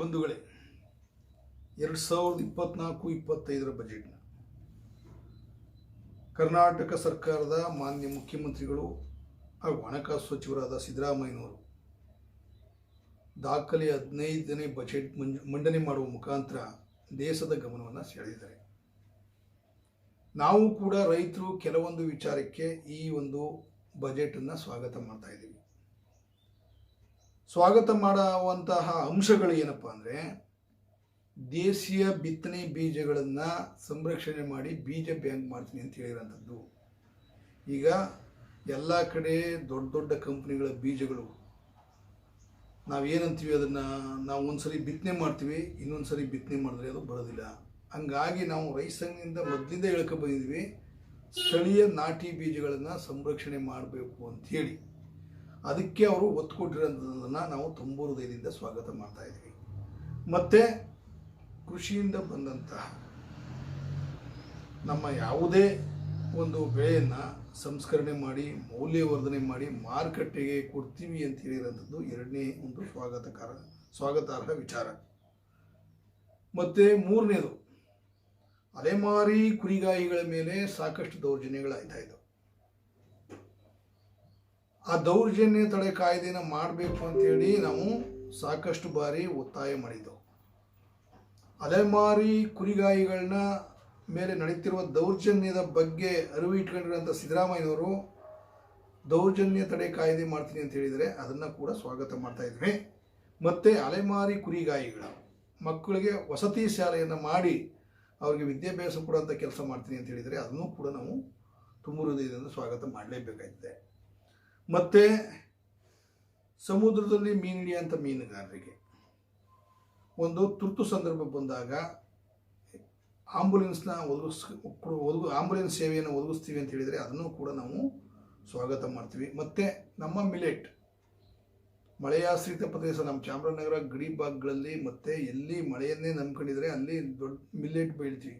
ಬಂಧುಗಳೇ, ಎರಡು ಸಾವಿರದ ಇಪ್ಪತ್ನಾಲ್ಕು ಇಪ್ಪತ್ತೈದರ ಬಜೆಟ್ನ ಕರ್ನಾಟಕ ಸರ್ಕಾರದ ಮಾನ್ಯ ಮುಖ್ಯಮಂತ್ರಿಗಳು ಹಾಗೂ ಹಣಕಾಸು ಸಚಿವರಾದ ಸಿದ್ದರಾಮಯ್ಯನವರು ದಾಖಲೆ ಹದಿನೈದನೇ ಬಜೆಟ್ ಮಂಡನೆ ಮಾಡುವ ಮುಖಾಂತರ ದೇಶದ ಗಮನವನ್ನು ಸೆಳೆದಿದ್ದಾರೆ. ನಾವು ಕೂಡ ರೈತರು ಕೆಲವೊಂದು ವಿಚಾರಕ್ಕೆ ಈ ಒಂದು ಬಜೆಟನ್ನು ಸ್ವಾಗತ ಮಾಡ್ತಾ ಇದ್ದೀವಿ. ಸ್ವಾಗತ ಮಾಡುವಂತಹ ಅಂಶಗಳು ಏನಪ್ಪ ಅಂದರೆ ದೇಶೀಯ ಬಿತ್ತನೆ ಬೀಜಗಳನ್ನು ಸಂರಕ್ಷಣೆ ಮಾಡಿ ಬೀಜ ಬ್ಯಾಂಕ್ ಮಾಡ್ತೀನಿ ಅಂತ ಹೇಳಿರೋಂಥದ್ದು ಈಗ ಎಲ್ಲ ಕಡೆ ದೊಡ್ಡ ದೊಡ್ಡ ಕಂಪ್ನಿಗಳ ಬೀಜಗಳು ನಾವೇನಂತೀವಿ ಅದನ್ನು? ನಾವು ಒಂದ್ಸರಿ ಬಿತ್ತನೆ ಮಾಡ್ತೀವಿ ಇನ್ನೊಂದು ಸರಿ ಬಿತ್ತನೆ ಮಾಡಿದ್ರೆ ಅದು ಬರೋದಿಲ್ಲ. ಹಂಗಾಗಿ ನಾವು ರೈತ ಮೊದಲಿಂದ ಹೇಳ್ಕೊ ಬಂದಿದ್ವಿ, ಸ್ಥಳೀಯ ನಾಟಿ ಬೀಜಗಳನ್ನು ಸಂರಕ್ಷಣೆ ಮಾಡಬೇಕು ಅಂಥೇಳಿ ಅದಕ್ಕೆ ಅವರು ಒತ್ತು ಕೊಟ್ಟಿರೋದನ್ನು ನಾವು ತುಂಬ ಸ್ವಾಗತ ಮಾಡ್ತಾ ಇದ್ದೀವಿ. ಮತ್ತು ಕೃಷಿಯಿಂದ ಬಂದಂತಹ ನಮ್ಮ ಯಾವುದೇ ಒಂದು ಬೆಳೆಯನ್ನು ಸಂಸ್ಕರಣೆ ಮಾಡಿ, ಮೌಲ್ಯವರ್ಧನೆ ಮಾಡಿ, ಮಾರುಕಟ್ಟೆಗೆ ಕೊಡ್ತೀವಿ ಅಂತ ಹೇಳಿರೋಂಥದ್ದು ಎರಡನೇ ಒಂದು ಸ್ವಾಗತಕಾರ, ಸ್ವಾಗತಾರ್ಹ ವಿಚಾರ. ಮತ್ತು ಮೂರನೇದು, ಅಲೆಮಾರಿ ಕುರಿಗಾಯಿಗಳ ಮೇಲೆ ಸಾಕಷ್ಟು ದೌರ್ಜನ್ಯಗಳಾಯ್ತಾ ಇದ್ದವು. ಆ ದೌರ್ಜನ್ಯ ತಡೆ ಕಾಯ್ದೆನ ಮಾಡಬೇಕು ಅಂತೇಳಿ ನಾವು ಸಾಕಷ್ಟು ಬಾರಿ ಒತ್ತಾಯ ಮಾಡಿದ್ದೆವು. ಅಲೆಮಾರಿ ಕುರಿಗಾಯಿಗಳನ್ನ ಮೇಲೆ ನಡೀತಿರುವ ದೌರ್ಜನ್ಯದ ಬಗ್ಗೆ ಅರಿವು ಇಟ್ಕೊಂಡಿರೋಂಥ ಸಿದ್ದರಾಮಯ್ಯನವರು ದೌರ್ಜನ್ಯ ತಡೆ ಕಾಯ್ದೆ ಮಾಡ್ತೀನಿ ಅಂತ ಹೇಳಿದರೆ ಅದನ್ನು ಕೂಡ ಸ್ವಾಗತ ಮಾಡ್ತಾ ಇದ್ವಿ ಮತ್ತು ಅಲೆಮಾರಿ ಕುರಿಗಾಯಿಗಳ ಮಕ್ಕಳಿಗೆ ವಸತಿ ಶಾಲೆಯನ್ನು ಮಾಡಿ ಅವರಿಗೆ ವಿದ್ಯಾಭ್ಯಾಸ ಕೊಡುವಂಥ ಕೆಲಸ ಮಾಡ್ತೀನಿ ಅಂತ ಹೇಳಿದರೆ ಅದನ್ನು ಕೂಡ ನಾವು ತುಂಬ ಹೃದಯದಿಂದ ಸ್ವಾಗತ ಮಾಡಲೇಬೇಕಾಗಿದೆ. ಮತ್ತು ಸಮುದ್ರದಲ್ಲಿ ಮೀನು ಹಿಡಿಯುವಂಥ ಮೀನುಗಾರರಿಗೆ. ಒಂದು ತುರ್ತು ಸಂದರ್ಭ ಬಂದಾಗ ಆಂಬುಲೆನ್ಸ್ನ ಒದಗಿಸ್ ಒದಗು, ಆಂಬುಲೆನ್ಸ್ ಸೇವೆಯನ್ನು ಒದಗಿಸ್ತೀವಿ ಅಂತ ಹೇಳಿದರೆ ಅದನ್ನು ಕೂಡ ನಾವು ಸ್ವಾಗತ ಮಾಡ್ತೀವಿ. ಮತ್ತು ನಮ್ಮ ಮಿಲೆಟ್, ಮಳೆಯಾಶ್ರಿತ ಪ್ರದೇಶ, ನಮ್ಮ ಚಾಮರಾಜನಗರ ಗಡಿ ಭಾಗಗಳಲ್ಲಿ ಮತ್ತು ಎಲ್ಲಿ ಮಳೆಯನ್ನೇ ನಂಬ್ಕೊಂಡಿದ್ರೆ ಅಲ್ಲಿ ದೊಡ್ಡ ಮಿಲ್ಲೆಟ್ ಬೆಳಿತೀವಿ.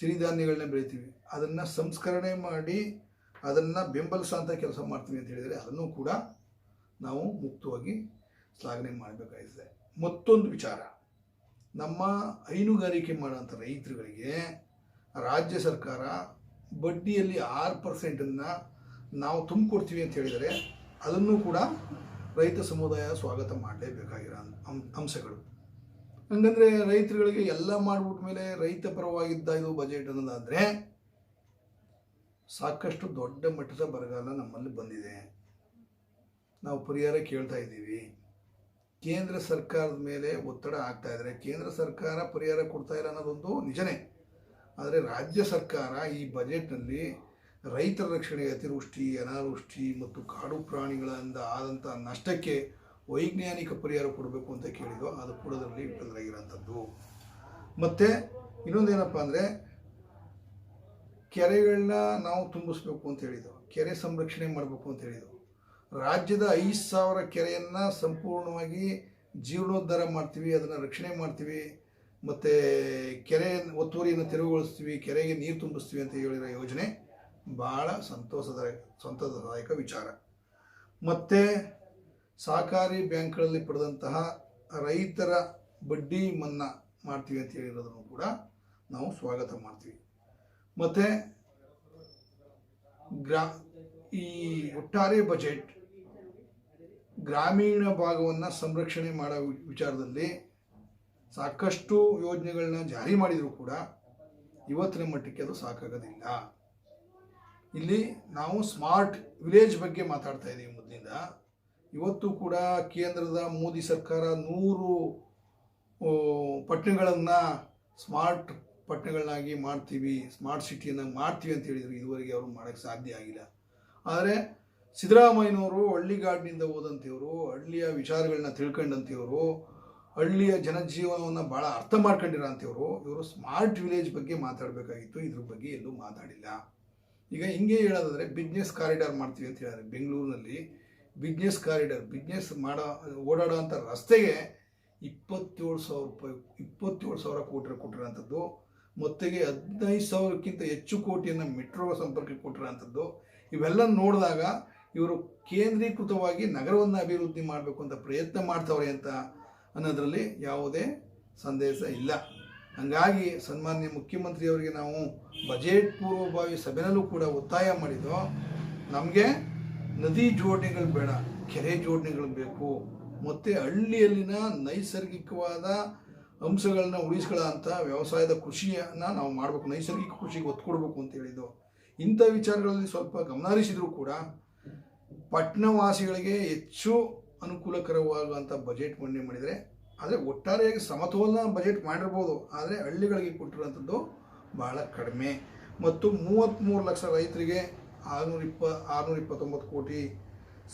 ಸಿರಿಧಾನ್ಯಗಳನ್ನ ಬೆಳಿತೀವಿ. ಅದನ್ನು ಸಂಸ್ಕರಣೆ ಮಾಡಿ ಅದನ್ನು ಅಂತ ಕೆಲಸ ಮಾಡ್ತೀವಿ ಅಂತ ಹೇಳಿದರೆ ಅದನ್ನು ಕೂಡ ನಾವು ಮುಕ್ತವಾಗಿ ಶ್ಲಾಘನೆ ಮಾಡಬೇಕಾಗಿದೆ ಮತ್ತೊಂದು ವಿಚಾರ. ನಮ್ಮ ಹೈನುಗಾರಿಕೆ ಮಾಡೋಂಥ ರೈತರುಗಳಿಗೆ ರಾಜ್ಯ ಸರ್ಕಾರ ಬಡ್ಡಿಯಲ್ಲಿ ಆರು ಪರ್ಸೆಂಟನ್ನು ನಾವು ತುಂಬಿಕೊಡ್ತೀವಿ ಅಂತ ಹೇಳಿದರೆ ಅದನ್ನು ಕೂಡ ರೈತ ಸಮುದಾಯ ಸ್ವಾಗತ ಮಾಡಲೇಬೇಕಾಗಿರೋ ಅಂಶಗಳು. ಹಂಗಂದರೆ ರೈತರುಗಳಿಗೆ ಎಲ್ಲ ಮಾಡ್ಬಿಟ್ಟ ಮೇಲೆ ರೈತ ಪರವಾಗಿದ್ದ ಇದು ಬಜೆಟ್ ಅನ್ನೋದಾದರೆ ಸಾಕಷ್ಟು ದೊಡ್ಡ ಮಟ್ಟದ ಬರಗಾಲ ನಮ್ಮಲ್ಲಿ ಬಂದಿದೆ. ನಾವು ಪರಿಹಾರ ಕೇಳ್ತಾ ಇದ್ದೀವಿ. ಕೇಂದ್ರ ಸರ್ಕಾರದ ಮೇಲೆ ಒತ್ತಡ ಆಗ್ತಾ ಇದ್ದಾರೆ ಕೇಂದ್ರ ಸರ್ಕಾರ ಪರಿಹಾರ ಕೊಡ್ತಾ ಇಲ್ಲ ಅನ್ನೋದೊಂದು ನಿಜನೇ. ಆದರೆ ರಾಜ್ಯ ಸರ್ಕಾರ ಈ ಬಜೆಟ್ನಲ್ಲಿ ರೈತರ ರಕ್ಷಣೆಗೆ ಅತಿವೃಷ್ಟಿ, ಅನಾವೃಷ್ಟಿ ಮತ್ತು ಕಾಡು ಪ್ರಾಣಿಗಳಿಂದ ಆದಂಥ ನಷ್ಟಕ್ಕೆ ವೈಜ್ಞಾನಿಕ ಪರಿಹಾರ ಕೊಡಬೇಕು ಅಂತ ಕೇಳಿದ್ದು ಅದು ಕೂಡ ಅದರಲ್ಲಿ ವಿಫಲರಾಗಿರೋಂಥದ್ದು ಮತ್ತು ಇನ್ನೊಂದೇನಪ್ಪ ಅಂದರೆ ಕೆರೆಗಳನ್ನ ನಾವು ತುಂಬಿಸ್ಬೇಕು ಅಂತ ಹೇಳಿದ್ರು ಕೆರೆ ಸಂರಕ್ಷಣೆ ಮಾಡಬೇಕು ಅಂತ ಹೇಳಿದ್ರು ರಾಜ್ಯದ ಐದು ಸಾವಿರ ಕೆರೆಯನ್ನು ಸಂಪೂರ್ಣವಾಗಿ ಜೀರ್ಣೋದ್ಧಾರ ಮಾಡ್ತೀವಿ, ಅದನ್ನು ರಕ್ಷಣೆ ಮಾಡ್ತೀವಿ, ಮತ್ತು ಕೆರೆ ಒತ್ತುವರಿಯನ್ನು ತೆರವುಗೊಳಿಸ್ತೀವಿ, ಕೆರೆಗೆ ನೀರು ತುಂಬಿಸ್ತೀವಿ ಅಂತ ಹೇಳಿರೋ ಯೋಜನೆ ಭಾಳ ಸಂತೋಷದಾಯಕ ಸಂತೋಷದಾಯಕ ವಿಚಾರ. ಮತ್ತು ಸಹಕಾರಿ ಬ್ಯಾಂಕ್ಗಳಲ್ಲಿ ಪಡೆದಂತಹ ರೈತರ ಬಡ್ಡಿ ಮನ್ನಾ ಮಾಡ್ತೀವಿ ಅಂತ ಹೇಳಿರೋದನ್ನು ಕೂಡ ನಾವು ಸ್ವಾಗತ ಮಾಡ್ತೀವಿ. ಮತ್ತು ಗ್ರಾ, ಈ ಒಟ್ಟಾರೆ ಬಜೆಟ್ ಗ್ರಾಮೀಣ ಭಾಗವನ್ನು ಸಂರಕ್ಷಣೆ ಮಾಡೋ ವಿಚಾರದಲ್ಲಿ ಸಾಕಷ್ಟು ಯೋಜನೆಗಳನ್ನ ಜಾರಿ ಮಾಡಿದರೂ ಕೂಡ ಇವತ್ತಿನ ಮಟ್ಟಕ್ಕೆ ಅದು ಸಾಕಾಗೋದಿಲ್ಲ. ಇಲ್ಲಿ ನಾವು ಸ್ಮಾರ್ಟ್ ವಿಲೇಜ್ ಬಗ್ಗೆ ಮಾತಾಡ್ತಾ ಇದ್ದೀವಿ ಮೊದಲಿಂದ. ಇವತ್ತು ಕೂಡ ಕೇಂದ್ರದ ಮೋದಿ ಸರ್ಕಾರ ನೂರು ಪಟ್ಟಣಗಳನ್ನು ಸ್ಮಾರ್ಟ್ ಪಟ್ಟಣಗಳನ್ನಾಗಿ ಮಾಡ್ತೀವಿ ಸ್ಮಾರ್ಟ್ ಸಿಟಿಯನ್ನು ಮಾಡ್ತೀವಿ ಅಂತ ಹೇಳಿದ್ರು ಇದುವರೆಗೆ ಅವರು ಮಾಡೋಕ್ಕೆ ಸಾಧ್ಯ ಆಗಿಲ್ಲ. ಆದರೆ ಸಿದ್ದರಾಮಯ್ಯನವರು ಹಳ್ಳಿಗಾಡಿನಿಂದ ಹೋದಂಥವ್ರು, ಹಳ್ಳಿಯ ವಿಚಾರಗಳನ್ನ ತಿಳ್ಕೊಂಡಂಥವ್ರು, ಹಳ್ಳಿಯ ಜನಜೀವನವನ್ನು ಭಾಳ ಅರ್ಥ ಮಾಡ್ಕೊಂಡಿರೋ ಅಂಥವ್ರು, ಇವರು ಸ್ಮಾರ್ಟ್ ವಿಲೇಜ್ ಬಗ್ಗೆ ಮಾತಾಡಬೇಕಾಗಿತ್ತು, ಇದ್ರ ಬಗ್ಗೆ ಎಲ್ಲೂ ಮಾತಾಡಿಲ್ಲ. ಈಗ ಹಿಂಗೆ ಹೇಳೋದಾದರೆ ಬಿಸ್ನೆಸ್ ಕಾರಿಡಾರ್ ಮಾಡ್ತೀವಿ ಅಂತ ಹೇಳಿದ್ರೆ ಬೆಂಗಳೂರಿನಲ್ಲಿ. ಬಿಸ್ನೆಸ್ ಕಾರಿಡಾರ್ ಬಿಸ್ನೆಸ್ ಮಾಡೋ, ಓಡಾಡೋ ಅಂಥ ರಸ್ತೆಗೆ ಇಪ್ಪತ್ತೇಳು ಸಾವಿರ ರೂಪಾಯಿ, ಇಪ್ಪತ್ತೇಳು ಸಾವಿರ ಕೋಟಿ ಕೊಟ್ಟಿರೋಂಥದ್ದು. ಮೊತ್ತಗೆ ಹದಿನೈದು ಸಾವಿರಕ್ಕಿಂತ ಹೆಚ್ಚು ಕೋಟಿಯನ್ನು ಮೆಟ್ರೋ ಸಂಪರ್ಕಕ್ಕೆ ಕೊಟ್ಟಿರೋಂಥದ್ದು ಇವೆಲ್ಲ ನೋಡಿದಾಗ ಇವರು ಕೇಂದ್ರೀಕೃತವಾಗಿ ನಗರವನ್ನು ಅಭಿವೃದ್ಧಿ ಮಾಡಬೇಕು ಅಂತ ಪ್ರಯತ್ನ ಮಾಡ್ತವ್ರೆ ಅಂತ ಅನ್ನೋದರಲ್ಲಿ ಯಾವುದೇ ಸಂದೇಶ ಇಲ್ಲ. ಹಂಗಾಗಿ ಸನ್ಮಾನ್ಯ ಮುಖ್ಯಮಂತ್ರಿಯವರಿಗೆ ನಾವು ಬಜೆಟ್ ಪೂರ್ವಭಾವಿ ಸಭೆನಲ್ಲೂ ಕೂಡ ಒತ್ತಾಯ ಮಾಡಿದ್ದು, ನಮಗೆ ನದಿ ಜೋಡಣೆಗಳು ಬೇಡ, ಕೆರೆ ಜೋಡಣೆಗಳು ಬೇಕು. ಮತ್ತು ಹಳ್ಳಿಯಲ್ಲಿನ ನೈಸರ್ಗಿಕವಾದ ಅಂಶಗಳನ್ನ ಉಳಿಸ್ಕೊಳ್ಳೋ ಅಂಥ ವ್ಯವಸಾಯದ ಕೃಷಿಯನ್ನು ನಾವು ಮಾಡಬೇಕು, ನೈಸರ್ಗಿಕ ಕೃಷಿಗೆ ಒತ್ತು ಕೊಡಬೇಕು ಅಂತ ಹೇಳಿದ್ದು. ಇಂಥ ವಿಚಾರಗಳಲ್ಲಿ ಸ್ವಲ್ಪ ಗಮನ ಹರಿಸಿದರೂ ಕೂಡ ಪಟ್ಟಣವಾಸಿಗಳಿಗೆ ಹೆಚ್ಚು ಅನುಕೂಲಕರವಾಗುವಂಥ ಬಜೆಟ್ ಮಂಡನೆ ಮಾಡಿದರೆ, ಆದರೆ ಒಟ್ಟಾರೆಯಾಗಿ ಸಮತೋಲನ ಬಜೆಟ್ ಮಾಡಿರ್ಬೋದು, ಆದರೆ ಹಳ್ಳಿಗಳಿಗೆ ಕೊಟ್ಟಿರುವಂಥದ್ದು ಭಾಳ ಕಡಿಮೆ. ಮತ್ತು ಮೂವತ್ತ್ಮೂರು ಲಕ್ಷ ರೈತರಿಗೆ ಆರುನೂರ ಇಪ್ಪ, ಆರುನೂರ ಇಪ್ಪತ್ತೊಂಬತ್ತು ಕೋಟಿ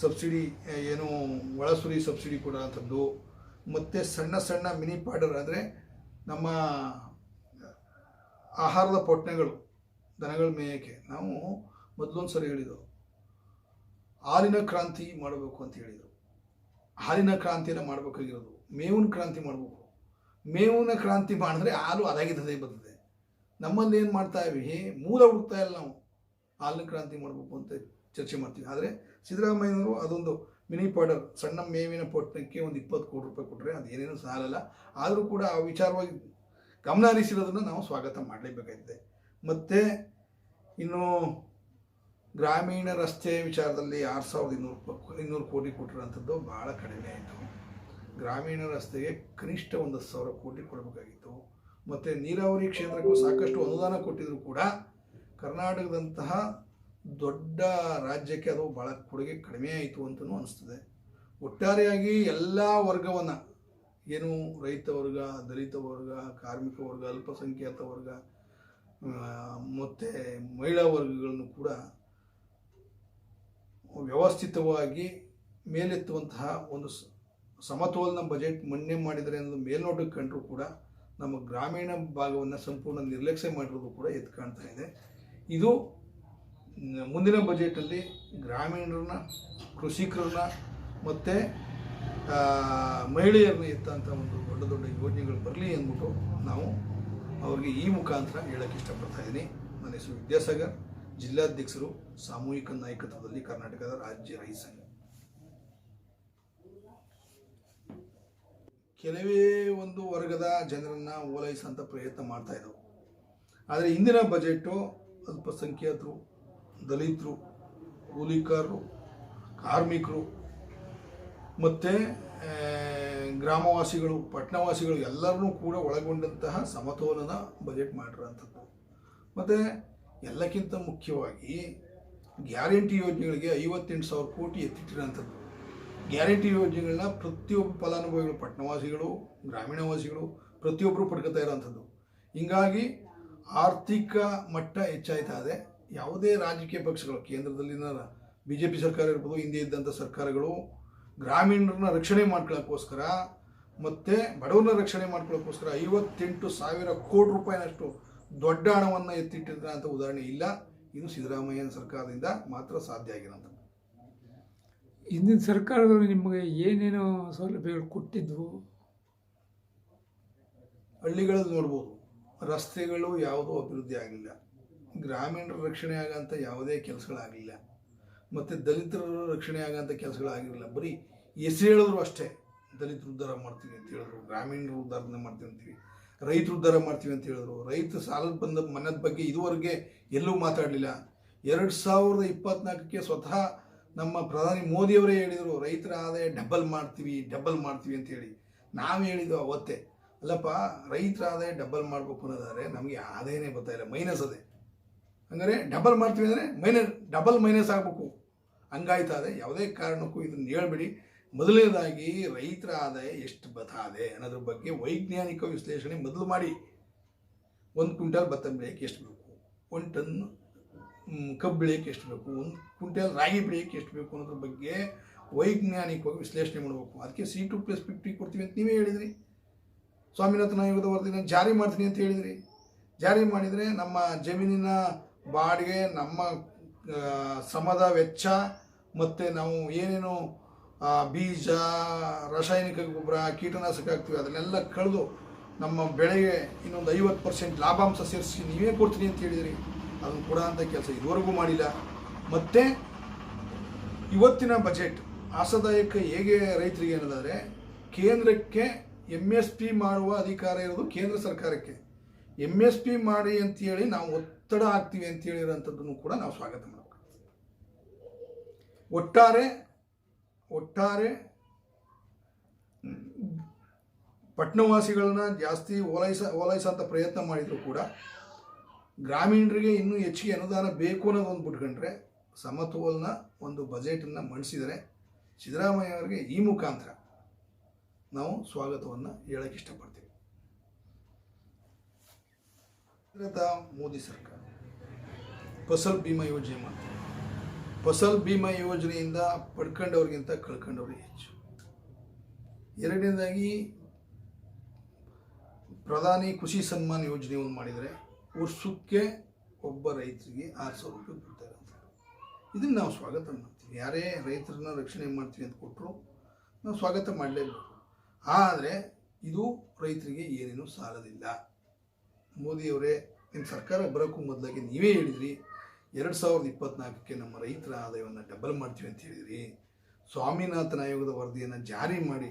ಸಬ್ಸಿಡಿ, ಏನು ಒಳಸುರಿ ಸಬ್ಸಿಡಿ ಕೊಡೋಂಥದ್ದು ಮತ್ತು ಸಣ್ಣ ಸಣ್ಣ ಮಿನಿ ಪಾಡರ್ ಅಂದರೆ ನಮ್ಮ ಆಹಾರದ ಪೊಟ್ಟಣೆಗಳು, ದನಗಳ ಮೇಯಕ್ಕೆ ನಾವು ಮೊದಲೊಂದು ಸರಿ ಹೇಳಿದ್ದು ಹಾಲಿನ ಕ್ರಾಂತಿ ಮಾಡಬೇಕು ಅಂತ ಹೇಳಿದರು ಹಾಲಿನ ಕ್ರಾಂತಿಯನ್ನು ಮಾಡಬೇಕಾಗಿರೋದು. ಮೇವಿನ ಕ್ರಾಂತಿ ಮಾಡಬೇಕು. ಮೇವಿನ ಕ್ರಾಂತಿ ಮಾಡಿದ್ರೆ ಹಾಲು ಅದಾಗಿದ್ದದೆ ಬರ್ತದೆ. ನಮ್ಮಲ್ಲಿ ಏನು ಮಾಡ್ತಾ ಇವಿ ಮೂಲ ಹುಡುಕ್ತಾ ಇಲ್ಲ ನಾವು. ಹಾಲಿನ ಕ್ರಾಂತಿ ಮಾಡಬೇಕು ಅಂತ ಚರ್ಚೆ ಮಾಡ್ತೀವಿ. ಆದರೆ ಸಿದ್ದರಾಮಯ್ಯನವರು ಅದೊಂದು ಮಿನಿ ಪೌಡರ್ ಸಣ್ಣ ಮೇವಿನ ಪೊಟ್ಟಣಕ್ಕೆ ಒಂದು ಇಪ್ಪತ್ತು ಕೋಟಿ ರೂಪಾಯಿ ಕೊಟ್ಟರೆ ಅದೇನೇನು ಸಾಲಲ್ಲ. ಆದರೂ ಕೂಡ ಆ ವಿಚಾರವಾಗಿ ಗಮನ ಹರಿಸಿರೋದನ್ನು ನಾವು ಸ್ವಾಗತ ಮಾಡಲೇಬೇಕಾಗಿದೆ ಮತ್ತು ಇನ್ನು ಗ್ರಾಮೀಣ ರಸ್ತೆ ವಿಚಾರದಲ್ಲಿ ಆರು ಸಾವಿರದ ಇನ್ನೂರು ಇನ್ನೂರು ಕೋಟಿ ಕೊಟ್ಟಿರೋಂಥದ್ದು ಭಾಳ ಕಡಿಮೆ ಆಯಿತು. ಗ್ರಾಮೀಣ ರಸ್ತೆಗೆ ಕನಿಷ್ಠ ಒಂದು ಸಾವಿರ ಕೋಟಿ ಕೊಡಬೇಕಾಗಿತ್ತು. ಮತ್ತು ನೀರಾವರಿ ಕ್ಷೇತ್ರಕ್ಕೂ ಸಾಕಷ್ಟು ಅನುದಾನ ಕೊಟ್ಟಿದ್ರು ಕೂಡ ಕರ್ನಾಟಕದಂತಹ ದೊಡ್ಡ ರಾಜ್ಯಕ್ಕೆ ಅದು ಭಾಳ ಕೊಡುಗೆ ಕಡಿಮೆ ಆಯಿತು ಅಂತಲೂ ಅನಿಸ್ತದೆ. ಒಟ್ಟಾರೆಯಾಗಿ ಎಲ್ಲ ವರ್ಗವನ್ನು, ಏನು ರೈತ ವರ್ಗ, ದಲಿತ ವರ್ಗ, ಕಾರ್ಮಿಕ ವರ್ಗ, ಅಲ್ಪಸಂಖ್ಯಾತ ವರ್ಗ ಮತ್ತು ಮಹಿಳಾ ವರ್ಗಗಳನ್ನು ಕೂಡ ವ್ಯವಸ್ಥಿತವಾಗಿ ಮೇಲೆತ್ತುವಂತಹ ಒಂದು ಸಮತೋಲನ ಬಜೆಟ್ ಮೊನ್ನೆ ಮಾಡಿದರೆ ಅನ್ನೋದು ಮೇಲ್ನೋಟಕ್ಕೆ ಕಂಡರೂ ಕೂಡ ನಮ್ಮ ಗ್ರಾಮೀಣ ಭಾಗವನ್ನು ಸಂಪೂರ್ಣ ನಿರ್ಲಕ್ಷ್ಯ ಮಾಡಿರೋದು ಕೂಡ ಎದ್ದು ಕಾಣ್ತಾ ಇದೆ. ಇದು ಮುಂದಿನ ಬಜೆಟಲ್ಲಿ ಗ್ರಾಮೀಣರನ್ನ, ಕೃಷಿಕರನ್ನ ಮತ್ತು ಮಹಿಳೆಯರನ್ನ ಎತ್ತಂಥ ಒಂದು ದೊಡ್ಡ ದೊಡ್ಡ ಯೋಜನೆಗಳು ಬರಲಿ ಅಂದ್ಬಿಟ್ಟು ನಾವು ಅವ್ರಿಗೆ ಈ ಮುಖಾಂತರ ಹೇಳೋಕ್ಕೆ ಇಷ್ಟಪಡ್ತಾ ಇದ್ದೀನಿ. ನನ್ನ ಹೆಸರು ವಿದ್ಯಾಸಾಗರ್. ಜಿಲ್ಲಾಧ್ಯಕ್ಷರು ಸಾಮೂಹಿಕ ನಾಯಕತ್ವದಲ್ಲಿ ಕರ್ನಾಟಕದ ರಾಜ್ಯ ರೈತ ಸಂಘ. ಕೆಲವೇ ಒಂದು ವರ್ಗದ ಜನರನ್ನು ಓಲೈಸುವಂಥ ಪ್ರಯತ್ನ ಮಾಡ್ತಾ ಇದ್ದವು. ಆದರೆ ಇಂದಿನ ಬಜೆಟು ಅಲ್ಪಸಂಖ್ಯಾತರು ದಲಿತರು, ಕೂಲಿಕಾರರು, ಕಾರ್ಮಿಕರು, ಮತ್ತು ಗ್ರಾಮವಾಸಿಗಳು, ಪಟ್ಟಣವಾಸಿಗಳು ಎಲ್ಲರನ್ನೂ ಕೂಡ ಒಳಗೊಂಡಂತಹ ಸಮತೋಲನ ಬಜೆಟ್ ಮಾಡಿರೋಂಥದ್ದು ಮತ್ತು, ಎಲ್ಲಕ್ಕಿಂತ ಮುಖ್ಯವಾಗಿ ಗ್ಯಾರಂಟಿ ಯೋಜನೆಗಳಿಗೆ ಐವತ್ತೆಂಟು ಸಾವಿರ ಕೋಟಿ ಎತ್ತಿಟ್ಟಿರೋಂಥದ್ದು ಗ್ಯಾರಂಟಿ ಯೋಜನೆಗಳನ್ನ ಪ್ರತಿಯೊಬ್ಬ ಫಲಾನುಭವಿಗಳು, ಪಟ್ಟಣವಾಸಿಗಳು, ಗ್ರಾಮೀಣವಾಸಿಗಳು ಪ್ರತಿಯೊಬ್ಬರು ಪಡ್ಕೊತಾ ಇರೋವಂಥದ್ದು. ಹೀಗಾಗಿ ಆರ್ಥಿಕ ಮಟ್ಟ ಹೆಚ್ಚಾಯ್ತಾ ಇದೆ. ಯಾವುದೇ ರಾಜಕೀಯ ಪಕ್ಷಗಳು ಕೇಂದ್ರದಲ್ಲಿನ ಬಿ ಜೆ ಪಿ ಸರ್ಕಾರ ಇರ್ಬೋದು ಹಿಂದೆ ಇದ್ದಂಥ ಸರ್ಕಾರಗಳು ಗ್ರಾಮೀಣರನ್ನ ರಕ್ಷಣೆ ಮಾಡ್ಕೊಳ್ಳೋಕ್ಕೋಸ್ಕರ ಮತ್ತು ಬಡವರನ್ನ ರಕ್ಷಣೆ ಮಾಡ್ಕೊಳ್ಳೋಕ್ಕೋಸ್ಕರ ಐವತ್ತೆಂಟು ಸಾವಿರ ಕೋಟಿ ರೂಪಾಯಿನಷ್ಟು ದೊಡ್ಡ ಹಣವನ್ನು ಎತ್ತಿಟ್ಟಿದ್ರೆ ಅಂತ ಉದಾಹರಣೆ ಇಲ್ಲ. ಇದು ಸಿದ್ದರಾಮಯ್ಯನ ಸರ್ಕಾರದಿಂದ ಮಾತ್ರ ಸಾಧ್ಯ ಆಗಿರೋಂಥ ಹಿಂದಿನ ಸರ್ಕಾರದವರು ನಿಮಗೆ ಏನೇನೋ ಸೌಲಭ್ಯಗಳು ಕೊಟ್ಟಿದ್ವು? ಹಳ್ಳಿಗಳಲ್ಲಿ ನೋಡ್ಬೋದು ರಸ್ತೆಗಳು ಯಾವುದೂ ಅಭಿವೃದ್ಧಿ ಆಗಿಲ್ಲ ಗ್ರಾಮೀಣರ ರಕ್ಷಣೆ ಆಗೋಂಥ ಯಾವುದೇ ಕೆಲಸಗಳಾಗಲಿಲ್ಲ. ಮತ್ತು ದಲಿತರ ರಕ್ಷಣೆ ಆಗೋಂಥ ಕೆಲಸಗಳಾಗಿರಲಿಲ್ಲ. ಬರೀ ಹೆಸರು ಹೇಳಿದ್ರು ಅಷ್ಟೇ ದಲಿತರು ಉದ್ಧಾರ ಮಾಡ್ತೀವಿ ಅಂತ ಹೇಳಿದ್ರು ಗ್ರಾಮೀಣರು ಉದ್ಧಾರನ ಮಾಡ್ತೀವಿ ಅಂತೀವಿ, ರೈತರು ಉದ್ಧಾರ ಮಾಡ್ತೀವಿ ಅಂತ ಹೇಳಿದ್ರು ರೈತ ಸಾಲದ ಬಂದ ಮನದ ಬಗ್ಗೆ ಇದುವರೆಗೆ ಎಲ್ಲೂ ಮಾತಾಡಲಿಲ್ಲ. ಎರಡು ಸಾವಿರದ ಇಪ್ಪತ್ನಾಲ್ಕಕ್ಕೆ ಸ್ವತಃ ನಮ್ಮ ಪ್ರಧಾನಿ ಮೋದಿಯವರೇ ಹೇಳಿದರು, ರೈತರ ಆದಾಯ ಡಬಲ್ ಮಾಡ್ತೀವಿ ಡಬಲ್ ಮಾಡ್ತೀವಿ ಅಂತ ಹೇಳಿ. ನಾವು ಹೇಳಿದ್ದು ಅವತ್ತೇ. ಅಲ್ಲಪ್ಪ, ರೈತರ ಆದಾಯ ಡಬಲ್ ಮಾಡಬೇಕು ಅನ್ನೋದಾದರೆ ನಮಗೆ ಆದಾಯನೇ ಬರ್ತಾ ಇಲ್ಲ ಮೈನಸ್ ಅದೇ. ಹಂಗಾರೆ ಡಬಲ್ ಮಾಡ್ತೀವಿ ಅಂದರೆ ಮೈನಸ್ ಡಬಲ್ ಮೈನಸ್ ಆಗಬೇಕು. ಹಂಗಾಯ್ತದೆ. ಯಾವುದೇ ಕಾರಣಕ್ಕೂ ಇದನ್ನು ಹೇಳಬೇಡಿ. ಮೊದಲನೇದಾಗಿ ರೈತರ ಆದಾಯ ಎಷ್ಟು ಬತಾದೆ ಅನ್ನೋದ್ರ ಬಗ್ಗೆ ವೈಜ್ಞಾನಿಕ ವಿಶ್ಲೇಷಣೆ ಮೊದಲು ಮಾಡಿ. ಒಂದು ಕ್ವಿಂಟಲ್ ಭತ್ತ ಬೆಳೆಯೋಕ್ಕೆ ಎಷ್ಟು ಬೇಕು? ಒಂದು ಟನ್ ಕಬ್ಬು ಬೆಳೆಯೋಕ್ಕೆ ಎಷ್ಟು ಬೇಕು? ಒಂದು ಕ್ವಿಂಟಲ್ ರಾಗಿ ಬೆಳೆಯೋಕ್ಕೆ ಎಷ್ಟು ಬೇಕು ಅನ್ನೋದ್ರ ಬಗ್ಗೆ ವೈಜ್ಞಾನಿಕವಾಗಿ ವಿಶ್ಲೇಷಣೆ ಮಾಡಬೇಕು. ಅದಕ್ಕೆ ಸಿ ಟು ಪ್ಲಸ್ ಫಿಫ್ಟಿ ಕೊಡ್ತೀವಿ ಅಂತ ನೀವೇ ಹೇಳಿದ್ರಿ. ಸ್ವಾಮಿನಾಥನ ಆಯೋಗದ ವರದಿನ ಜಾರಿ ಮಾಡ್ತೀನಿ ಅಂತ ಹೇಳಿದ್ರಿ. ಜಾರಿ ಮಾಡಿದರೆ ನಮ್ಮ ಜಮೀನಿನ ಬಾಡಿಗೆ, ನಮ್ಮ ಸಮದ ವೆಚ್ಚ ಮತ್ತು ನಾವು ಏನೇನು ಬೀಜ, ರಾಸಾಯನಿಕ ಗೊಬ್ಬರ, ಕೀಟನಾಶಕ ಹಾಕ್ತೀವಿ, ಅದನ್ನೆಲ್ಲ ಕಳೆದು ನಮ್ಮ ಬೆಳೆಗೆ ಇನ್ನೊಂದು ಐವತ್ತು ಪರ್ಸೆಂಟ್ ಲಾಭಾಂಶ ಸೇರಿಸಿ ನೀವೇ ಕೊಡ್ತೀನಿ ಅಂತ ಹೇಳಿದಿರಿ. ಅದನ್ನು ಕೊಡೋ ಅಂಥ ಕೆಲಸ ಇದುವರೆಗೂ ಮಾಡಿಲ್ಲ. ಮತ್ತು ಇವತ್ತಿನ ಬಜೆಟ್ ಆಸದಾಯಕ ಹೇಗೆ ರೈತರಿಗೆ ಅನ್ನೋದಾದರೆ, ಕೇಂದ್ರಕ್ಕೆ ಎಂ ಎಸ್ ಪಿ ಮಾಡುವ ಅಧಿಕಾರ ಇರೋದು ಕೇಂದ್ರ ಸರ್ಕಾರಕ್ಕೆ. ಎಂ ಎಸ್ ಪಿ ಮಾಡಿ ಅಂತೇಳಿ ನಾವು ಒತ್ತಡ ಹಾಕ್ತೀವಿ ಅಂತ ಹೇಳಿರೋಂಥದ್ದನ್ನು ಕೂಡ ನಾವು ಸ್ವಾಗತ ಮಾಡಬೇಕು. ಒಟ್ಟಾರೆ ಒಟ್ಟಾರೆ ಪಟ್ಟಣವಾಸಿಗಳನ್ನ ಜಾಸ್ತಿ ಓಲೈಸ ಓಲೈಸೋಂಥ ಪ್ರಯತ್ನ ಮಾಡಿದರೂ ಕೂಡ ಗ್ರಾಮೀಣರಿಗೆ ಇನ್ನೂ ಹೆಚ್ಚಿಗೆ ಅನುದಾನ ಬೇಕು ಅನ್ನೋದು ಒಂದು ಬಿಟ್ಕೊಂಡ್ರೆ ಸಮತೋಲನ ಒಂದು ಬಜೆಟನ್ನು ಮಂಡಿಸಿದರೆ ಸಿದ್ದರಾಮಯ್ಯ ಅವರಿಗೆ ಈ ಮುಖಾಂತರ ನಾವು ಸ್ವಾಗತವನ್ನು ಹೇಳಕ್ಕೆ ಇಷ್ಟಪಡ್ತೀವಿ ಭಾರತ ಮೋದಿ ಸರ್ಕಾರ. ಫಸಲ್ ಬಿಮಾ ಯೋಜನೆ ಮಾಡ್ತಾರೆ ಫಸಲ್ ಬಿಮಾ ಯೋಜನೆಯಿಂದ ಪಡ್ಕೊಂಡವ್ರಿಗಿಂತ ಕಳ್ಕೊಂಡವ್ರಿಗೆ ಹೆಚ್ಚು. ಎರಡನೇದಾಗಿ, ಪ್ರಧಾನಿ ಕೃಷಿ ಸನ್ಮಾನ್ ಯೋಜನೆ ಒಂದು ಮಾಡಿದರೆ ವರ್ಷಕ್ಕೆ ಒಬ್ಬ ರೈತರಿಗೆ ಆರು ಸಾವಿರ ರೂಪಾಯಿ ಕೊಡ್ತಾರೆ ಅಂತ ಇದನ್ನು ನಾವು ಸ್ವಾಗತ ಮಾಡ್ತೀವಿ. ಯಾರೇ ರೈತರನ್ನ ರಕ್ಷಣೆ ಮಾಡ್ತೀವಿ ಅಂತ ಕೊಟ್ಟರು ನಾವು ಸ್ವಾಗತ ಮಾಡಲೇಬೇಕು. ಆದರೆ ಇದು ರೈತರಿಗೆ ಏನೇನು ಸಾಲದಿಲ್ಲ. ಮೋದಿಯವರೇ ನಿಮ್ಮ ಸರ್ಕಾರ ಬರೋಕ್ಕೂ ಮೊದಲಾಗಿ ನೀವೇ ಹೇಳಿದ್ರಿ, ಎರಡು ಸಾವಿರದ ಇಪ್ಪತ್ನಾಲ್ಕಕ್ಕೆ ನಮ್ಮ ರೈತರ ಆದಾಯವನ್ನು ಡಬಲ್ ಮಾಡ್ತೀವಿ ಅಂತ ಹೇಳಿದ್ರಿ. ಸ್ವಾಮಿನಾಥನ್ ಆಯೋಗದ ವರದಿಯನ್ನು ಜಾರಿ ಮಾಡಿ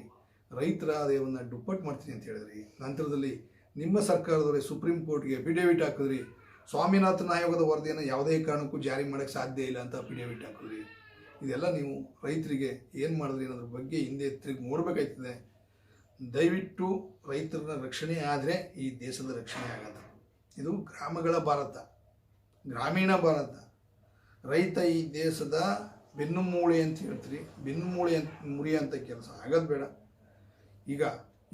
ರೈತರ ಆದಾಯವನ್ನು ದುಪ್ಪಟ್ಟು ಮಾಡ್ತೀನಿ ಅಂತ ಹೇಳಿದ್ರಿ. ನಂತರದಲ್ಲಿ ನಿಮ್ಮ ಸರ್ಕಾರದವರೇ ಸುಪ್ರೀಂ ಕೋರ್ಟ್ಗೆ ಅಫಿಡೇವಿಟ್ ಹಾಕಿದ್ರಿ. ಸ್ವಾಮಿನಾಥನ್ ಆಯೋಗದ ವರದಿಯನ್ನು ಯಾವುದೇ ಕಾರಣಕ್ಕೂ ಜಾರಿ ಮಾಡೋಕ್ಕೆ ಸಾಧ್ಯ ಇಲ್ಲ ಅಂತ ಅಫಿಡೇವಿಟ್ ಹಾಕಿದ್ರಿ. ಇದೆಲ್ಲ ನೀವು ರೈತರಿಗೆ ಏನು ಮಾಡಿದ್ರಿ ಅನ್ನೋದ್ರ ಬಗ್ಗೆ ಹಿಂದೆ ತಿರುಗಿ ನೋಡಬೇಕಾಯ್ತದೆ. ದಯವಿಟ್ಟು ರೈತರ ರಕ್ಷಣೆ ಆದರೆ ಈ ದೇಶದ ರಕ್ಷಣೆ ಆಗಲ್ಲ. ಇದು ಗ್ರಾಮಗಳ ಭಾರತ, ಗ್ರಾಮೀಣ ಭಾರತ. ರೈತ ಈ ದೇಶದ ಬೆನ್ನುಮೂಳೆ ಅಂತ ಹೇಳ್ತೀರಿ ಬೆನ್ನುಮೂಳೆ ಅಂತ ಮುರಿಯಂಥ ಕೆಲಸ ಆಗೋದು ಬೇಡ. ಈಗ